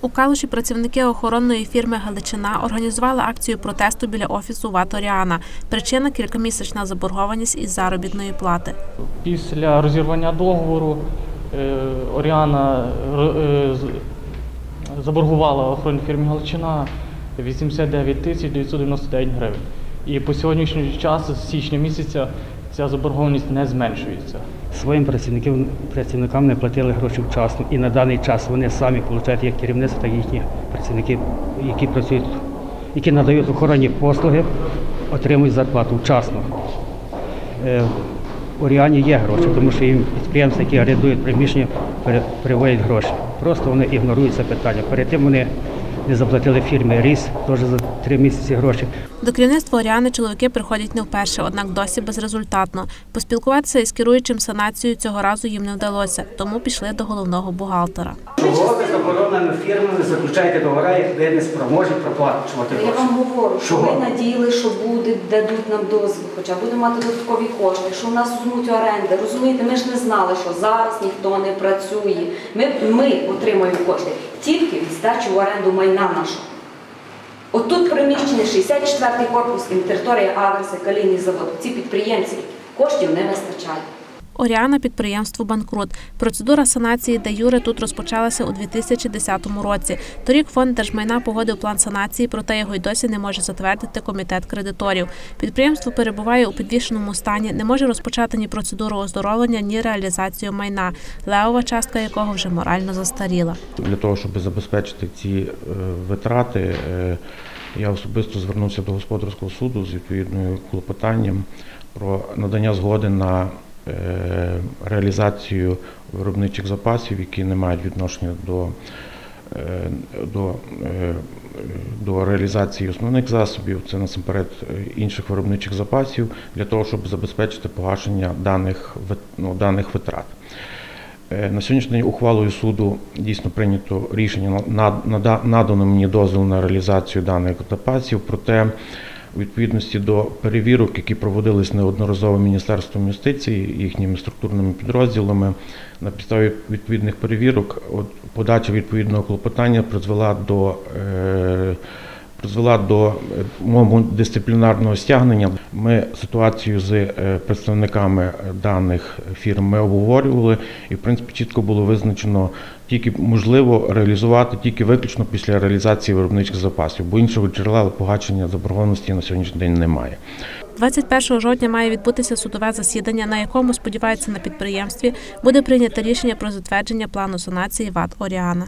У Калуші працівники охоронної фірми Галичина організували акцію протесту біля офісу ВАТ «Оріана». Причина кількомісячна заборгованість із заробітної плати. Після розірвання договору е, Оріана е, заборгувала охоронній фірмі Галичина 89 тисяч 999 гривень. І по сьогоднішній час, з січня місяця, ця заборгованість не зменшується. Своїм працівникам, працівникам не платили гроші вчасно. І на даний час вони самі получають як керівництво, так і їхні працівники, які працюють, які надають охоронні послуги, отримують зарплату вчасно. Е, У Оріані є гроші, тому що їм підприємства, які орендують приміщення, переводять гроші. Просто вони ігнорують це питання. Перед тим вони не заплатили фірмі Ріс теж за три місяці гроші. До керівництва Оріани чоловіки приходять не вперше, однак досі безрезультатно. Поспілкуватися із керуючим санацією цього разу їм не вдалося, тому пішли до головного бухгалтера. Чого ви з забороненими фірмами заключаєте договори, як ви не спроможні проплачувати Я вам говорю, що ми надіяли, що буде, дадуть нам дозвіл, хоча будемо мати додаткові кошти, що в нас візьмуть оренди. Розумієте, ми ж не знали, що зараз ніхто не працює. Ми, ми отримаємо кошти тільки від здачі в оренду майна нашого. Отут приміщення 64-й корпус і територія Аверси, Калійний завод. Ці підприємці коштів не вистачає. Оріана підприємство банкрут. Процедура санації де юре тут розпочалася у 2010 році. Торік фонд держмайна погодив план санації, проте його й досі не може затвердити комітет кредиторів. Підприємство перебуває у підвішеному стані, не може розпочати ні процедуру оздоровлення, ні реалізацію майна, левова частка якого вже морально застаріла. Для того, щоб забезпечити ці е, витрати, е, я особисто звернувся до господарського суду з відповідним клопотанням про надання згоди на реалізацію виробничих запасів, які не мають відношення до, е, до, е, до реалізації основних засобів, це насамперед е, інших виробничих запасів, для того, щоб забезпечити погашення даних, ну, даних витрат. Е, На сьогоднішній день ухвалою суду дійсно прийнято рішення на- надано мені дозвіл на реалізацію даних запасів, проте відповідності до перевірок, які проводились неодноразово Міністерством юстиції, їхніми структурними підрозділами, на підставі відповідних перевірок, подача відповідного клопотання призвела до е, призвела до е, мого дисциплінарного стягнення. Ми ситуацію з е, представниками даних фірм ми обговорювали, і в принципі чітко було визначено тільки можливо реалізувати тільки виключно після реалізації виробничих запасів, бо іншого джерела погашення заборгованості на сьогоднішній день немає. 21 жовтня має відбутися судове засідання, на якому сподіваються на підприємстві буде прийнято рішення про затвердження плану санації ВАТ Оріана.